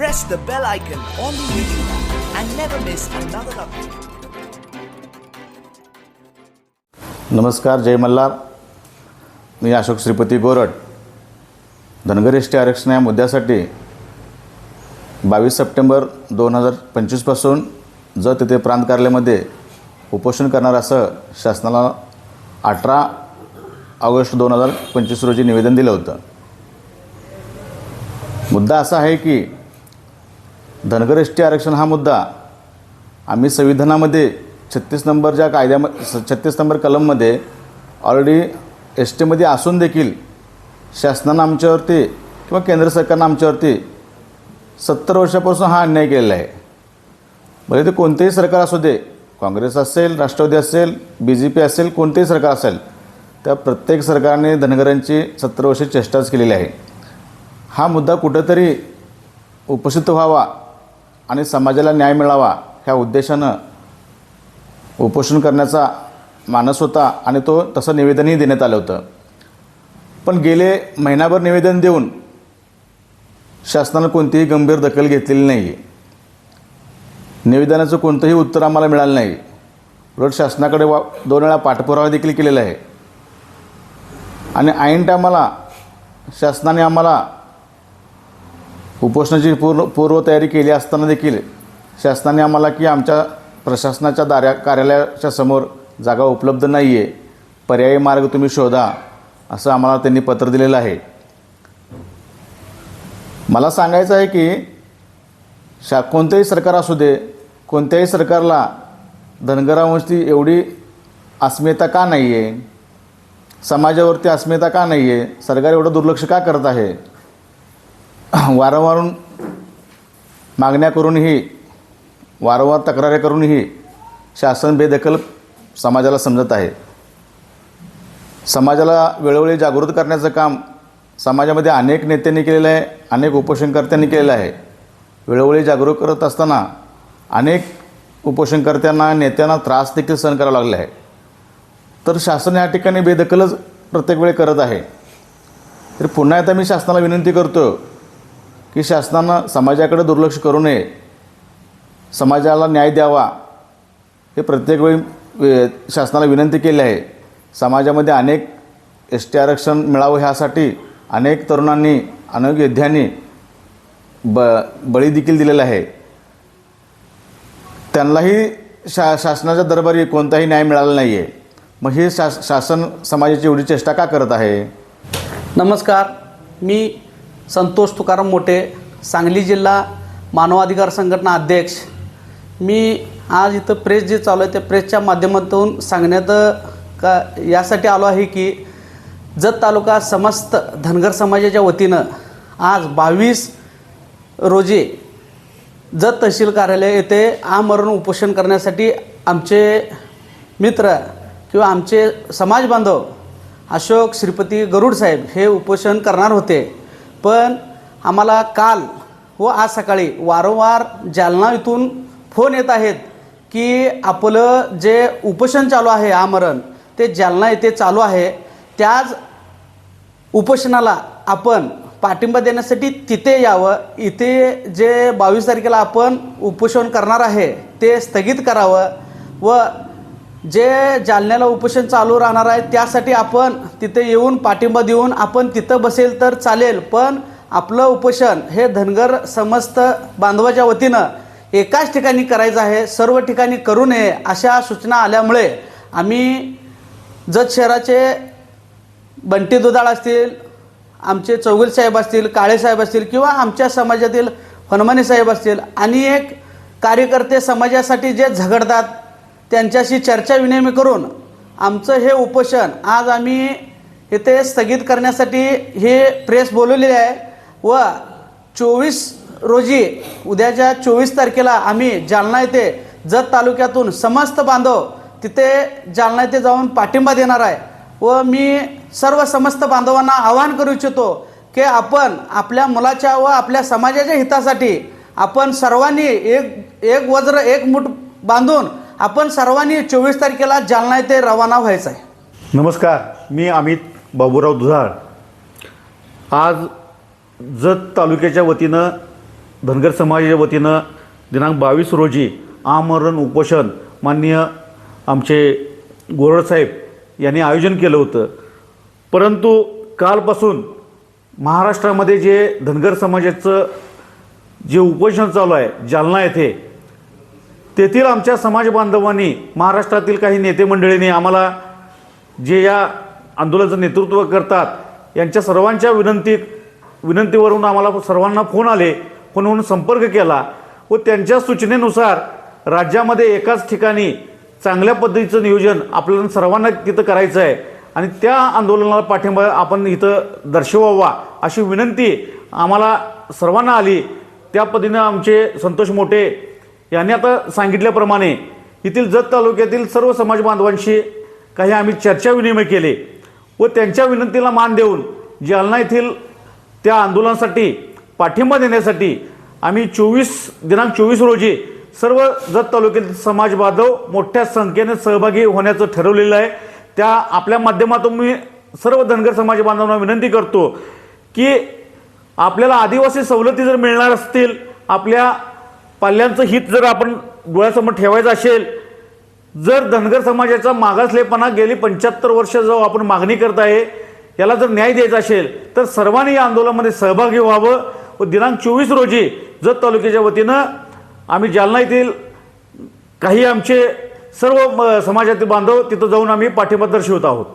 press the bell icon on the YouTube app and never miss another update. नमस्कार जय मल्हार. मी अशोक श्रीपती गोरड धनगर आरक्षण या मुद्द्यासाठी बावीस September दोन हजार पंचवीसपासून जर तिथे प्रांत कार्यालयामध्ये उपोषण करणार असं शासनाला अठरा ऑगस्ट दोन हजार पंचवीस रोजी निवेदन दिलं होतं. मुद्दा असा आहे की धनगर एस टी आरक्षण हा मुद्दा. आम्ही संविधानामध्ये छत्तीस नंबरच्या कायद्याम छत्तीस नंबर कलममध्ये ऑलरेडी एस टीमध्ये असून देखील शासनानं आमच्यावरती किंवा केंद्र सरकारनं आमच्यावरती सत्तर वर्षापासून हा अन्याय केलेला आहे. भले ते कोणतेही सरकार असू दे काँग्रेस असेल राष्ट्रवादी असेल बी जे पी असेल कोणतेही सरकार असेल त्या प्रत्येक सरकारने धनगरांची सत्तर वर्षे चेष्टाच केलेली आहे. हा मुद्दा कुठंतरी उपस्थित व्हावा आणि समाजाला न्याय मिळावा ह्या उद्देशानं उपोषण करण्याचा मानस होता आणि तो तसं निवेदनही देण्यात आलं होतं. पण गेले महिनाभर निवेदन देऊन शासनानं कोणतीही गंभीर दखल घेतलेली नाही. आहे निवेदनाचं कोणतंही उत्तर आम्हाला मिळालं नाही. उलट शासनाकडे वा दोन वेळा पाठपुरावा देखील केलेला आहे. आणि ऐन टायमाला शासनाने आम्हाला उपोषणाची पूर्व पूर्वतयारी केली असताना देखील शासनाने आम्हाला की आमच्या प्रशासनाच्या दाऱ्या कार्यालयाच्या समोर जागा उपलब्ध नाही आहे पर्यायी मार्ग तुम्ही शोधा असं आम्हाला त्यांनी पत्र दिलेलं आहे. मला सांगायचं आहे की शा कोणतंही सरकार असू दे कोणत्याही सरकारला धनगरावंशी एवढी अस्मिता का नाही आहे समाजावरती अस्मिता का नाही आहे सरकार एवढं दुर्लक्ष का करत आहे? वारंवार मागण्या करूनही वारंवार तक्रारी करूनही शासन बेदखल समाजाला समजत आहे. समाजाला वेळोवेळी जागृत करण्याचं काम समाजामध्ये अनेक नेत्यांनी केलेलं आहे अनेक उपोषणकर्त्यांनी केलेलं आहे. वेळोवेळी जागरूक करत असताना अनेक उपोषणकर्त्यांना नेत्यांना त्रास देखील सहन करावा लागला आहे. तर शासन या ठिकाणी बेदखलच प्रत्येक वेळी करत आहे. तर पुन्हा एकदा मी शासनाला विनंती करतो की शासनानं समाजाकडे दुर्लक्ष करू नये. समाजाला न्याय द्यावा. हे प्रत्येक वेळी शासनाला विनंती केली आहे. समाजामध्ये अनेक एस टी आरक्षण मिळावं ह्यासाठी अनेक तरुणांनी अनेक योद्ध्यांनी ब बळी देखील दिलेला आहे. त्यांनाही शा शासनाच्या दरबारी कोणताही न्याय मिळाला नाही आहे मग हे शास शासन समाजाची एवढी चेष्टा का करत आहे? नमस्कार. मी संतोष तुकाराम मोठे सांगली जिल्हा मानवाधिकार संघटना अध्यक्ष. मी आज इथं प्रेस जे चालू आहे त्या प्रेसच्या माध्यमातून सांगण्यात का यासाठी आलो आहे की जत तालुका समस्त धनगर समाजाच्या वतीनं आज बावीस रोजी जत तहसील कार्यालय येथे आमरण उपोषण करण्यासाठी आमचे मित्र किंवा आमचे समाज बांधव अशोक श्रीपती गरुड साहेब हे उपोषण करणार होते. पण आम्हाला काल व आज सकाळी वारंवार जालना इथून फोन येत आहेत की आपलं जे उपोषण चालू आहे आमरण ते जालना येथे चालू आहे. त्याच उपोषणाला आपण पाठिंबा देण्यासाठी तिथे यावं. इथे जे बावीस तारखेला आपण उपोषण करणार आहे ते स्थगित करावं व जे जालन्याला उपोषण चालू राहणार आहे त्यासाठी आपण तिथे येऊन पाठिंबा देऊन आपण तिथं बसेल तर चालेल पण आपलं उपोषण हे धनगर समस्त बांधवाच्या वतीनं एकाच ठिकाणी करायचं आहे सर्व ठिकाणी करू नये अशा सूचना आल्यामुळे आम्ही जत शहराचे बंटी दुधाळ असतील आमचे चौगुल साहेब असतील काळे साहेब असतील किंवा आमच्या समाजातील हनुमानी साहेब असतील आणि एक कार्यकर्ते समाजासाठी जे झगडतात त्यांच्याशी चर्चा विनिमय करून आमचं हे उपोषण आज आम्ही इथे स्थगित करण्यासाठी हे प्रेस बोलवलेली आहे. व चोवीस रोजी उद्याच्या चोवीस तारखेला आम्ही जालना येथे जत तालुक्यातून समस्त बांधव तिथे जालना येथे जाऊन पाठिंबा देणार आहे. व मी सर्व समस्त बांधवांना आवाहन करू इच्छितो की आपण आपल्या मुलाच्या व आपल्या समाजाच्या हितासाठी आपण सर्वांनी एक एक वज्र एक मुठ बांधून आपण सर्वांनी चोवीस तारखेला जालना येथे रवाना व्हायचं आहे. नमस्कार मी अमित बाबूराव दुधाळ. आज जत तालुक्याच्या वतीनं धनगर समाजाच्या वतीनं दिनांक बावीस रोजी आमरण उपोषण माननीय आमचे गोरडसाहेब यांनी आयोजन केलं होतं. परंतु कालपासून महाराष्ट्रामध्ये जे धनगर समाजाचं जे उपोषण चालू आहे जालना येथे तेथील आमच्या समाज बांधवांनी महाराष्ट्रातील काही नेते मंडळींनी आम्हाला जे या आंदोलनाचं नेतृत्व करतात यांच्या सर्वांच्या विनंतीत विनंतीवरून आम्हाला सर्वांना फोन आले फोनवरून संपर्क केला व त्यांच्या सूचनेनुसार राज्यामध्ये एकाच ठिकाणी चांगल्या पद्धतीचं नियोजन आपल्याला सर्वांना तिथं करायचं आहे आणि त्या आंदोलनाला पाठिंबा आपण इथं दर्शवावा अशी विनंती आम्हाला सर्वांना आली. त्या पद्धतीनं आमचे संतोष मोठे यांनी आता सांगितल्याप्रमाणे येथील जत तालुक्यातील सर्व समाज बांधवांशी काही आम्ही चर्चा विनिमय केले व त्यांच्या विनंतीला मान देऊन जालना येथील त्या आंदोलनासाठी पाठिंबा देण्यासाठी आम्ही चोवीस दिनांक चोवीस रोजी सर्व जत तालुक्यातील समाज बांधव मोठ्या संख्येने सहभागी होण्याचं ठरवलेलं आहे. त्या आपल्या माध्यमातून मी सर्व धनगर समाज बांधवांना विनंती करतो की आपल्याला आदिवासी सवलती जर मिळणार असतील आपल्या पाल्यांचं हित जर आपण डोळ्यासमोर ठेवायचं असेल जर धनगर समाजाचा मागासलेपणा गेली पंच्याहत्तर वर्ष जो आपण मागणी करत आहे याला जर न्याय द्यायचा असेल तर सर्वांनी या आंदोलनामध्ये सहभागी व्हावं. व दिनांक चोवीस रोजी जत तालुक्याच्या वतीनं आम्ही जालना येथील काही आमचे सर्व म, समाजातील बांधव तिथं जाऊन आम्ही पाठिंबा दर्शवत आहोत.